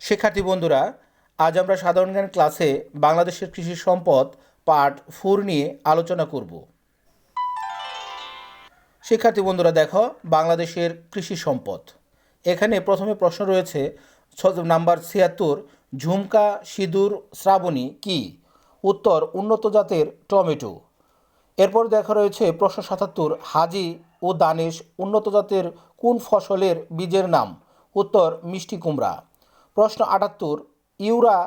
শিক্ষার্থী বন্ধুরা, আজ আমরা সাধারণ জ্ঞান ক্লাসে বাংলাদেশের কৃষি সম্পদ পার্ট ফোর নিয়ে আলোচনা করব। শিক্ষার্থী বন্ধুরা, দেখো, বাংলাদেশের কৃষি সম্পদ। এখানে প্রথমে প্রশ্ন রয়েছে নাম্বার ছিয়াত্তর, ঝুমকা সিঁদুর শ্রাবণী কি? উত্তর, উন্নত জাতের টমেটো। এরপর দেখা রয়েছে, প্রশ্ন সাতাত্তর, হাজি ও দানেশ উন্নত জাতের কোন ফসলের বীজের নাম? উত্তর, মিষ্টি কুমড়া। প্রশ্ন আটাত্তর, ইউরা,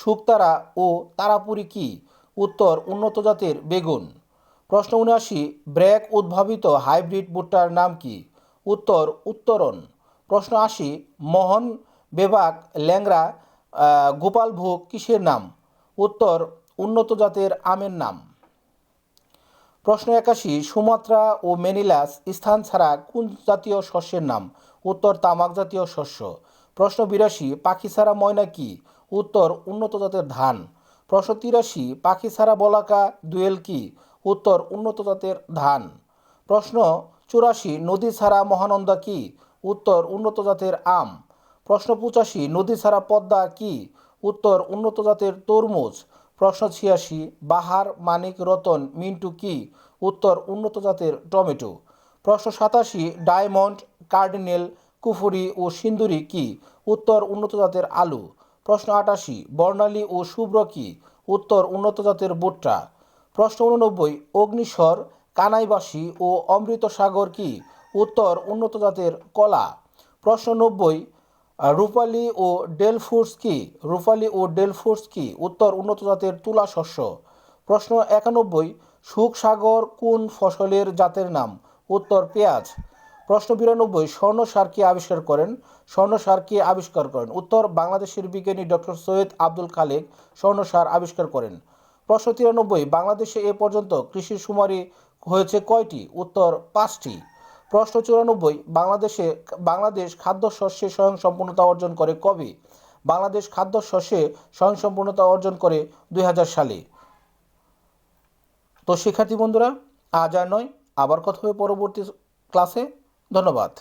শুকতারা ও তারাপুরি কি? উত্তর, উন্নত জাতের বেগুন। প্রশ্ন উনআশি ব্র্যাক উদ্ভাবিত হাইব্রিড ভুট্টার নাম কি? উত্তর, উত্তরণ। প্রশ্ন আশি, মোহন বেবাক ল্যাংরা গোপালভোগ কিসের নাম? উত্তর, উন্নত জাতের আমের নাম। প্রশ্ন একাশি, সুমাত্রা ও মেনিলাস স্থান ছাড়া কোন জাতীয় শস্যের নাম? উত্তর, তামাক জাতীয় শস্য। প্রশ্ন বিরাশি, পাখি ছাড়া ময়না কি? উত্তর, উন্নত জাতের ধান। প্রশ্ন তিরাশি, পাখি ছাড়া বলাকা দুয়েল কি? উত্তর, উন্নত জাতের ধান। প্রশ্ন চুরাশি, নদী ছাড়া মহানন্দা কি? উত্তর, উন্নত জাতের আম। প্রশ্ন পঁচাশি, নদী ছাড়া পদ্মা কি? উত্তর, উন্নত জাতের তরমুজ। প্রশ্ন ছিয়াশি, বাহার, মানিক, রতন, মিন্টু কি? উত্তর, উন্নত জাতের টমেটো। প্রশ্ন সাতাশি, ডায়মন্ড, কার্ডিনেল কুফুরি ও সিন্দুরি কি? উত্তর উন্নত জাতের আলু। প্রশ্ন আটাশি, বর্ণালী ও শুভ্র কি? উত্তর উন্নত জাতের ভুট্টা। প্রশ্ন উননব্বই অগ্নিস্বর কানাইবাসী ও অমৃত সাগর কি? উত্তর উন্নত জাতের কলা। প্রশ্ন নব্বই রূপালী ও ডেলফুডস কি? রূপালী ও ডেলফুডস কি? উত্তর উন্নত জাতের তুলা শস্য। প্রশ্ন একানব্বই সুখসাগর কোন ফসলের জাতের নাম? উত্তর পেঁয়াজ। প্রশ্ন বিরানব্বই, স্বর্ণ সার কে আবিষ্কার করেন? স্বর্ণ সার কে আবিষ্কার করেন? উত্তর, বাংলাদেশের বিজ্ঞানী ডক্টর সৈয়দ আব্দুল খালেক স্বর্ণ সার আবিষ্কার করেন। প্রশ্ন তিরানব্বই, বাংলাদেশে এ পর্যন্ত কৃষি শুমারি হয়েছে কয়টি? উত্তর, পাঁচটি। প্রশ্ন চুরানব্বই, বাংলাদেশে বাংলাদেশ খাদ্য শস্যে স্বয়ংসম্পূর্ণতা অর্জন করে কবে? বাংলাদেশ খাদ্য শস্যে স্বয়ংসম্পূর্ণতা অর্জন করে দুই হাজার সালে। তো শিক্ষার্থী বন্ধুরা, আজ আর নয়, আবার কথা হবে পরবর্তী ক্লাসে। ধন্যবাদ।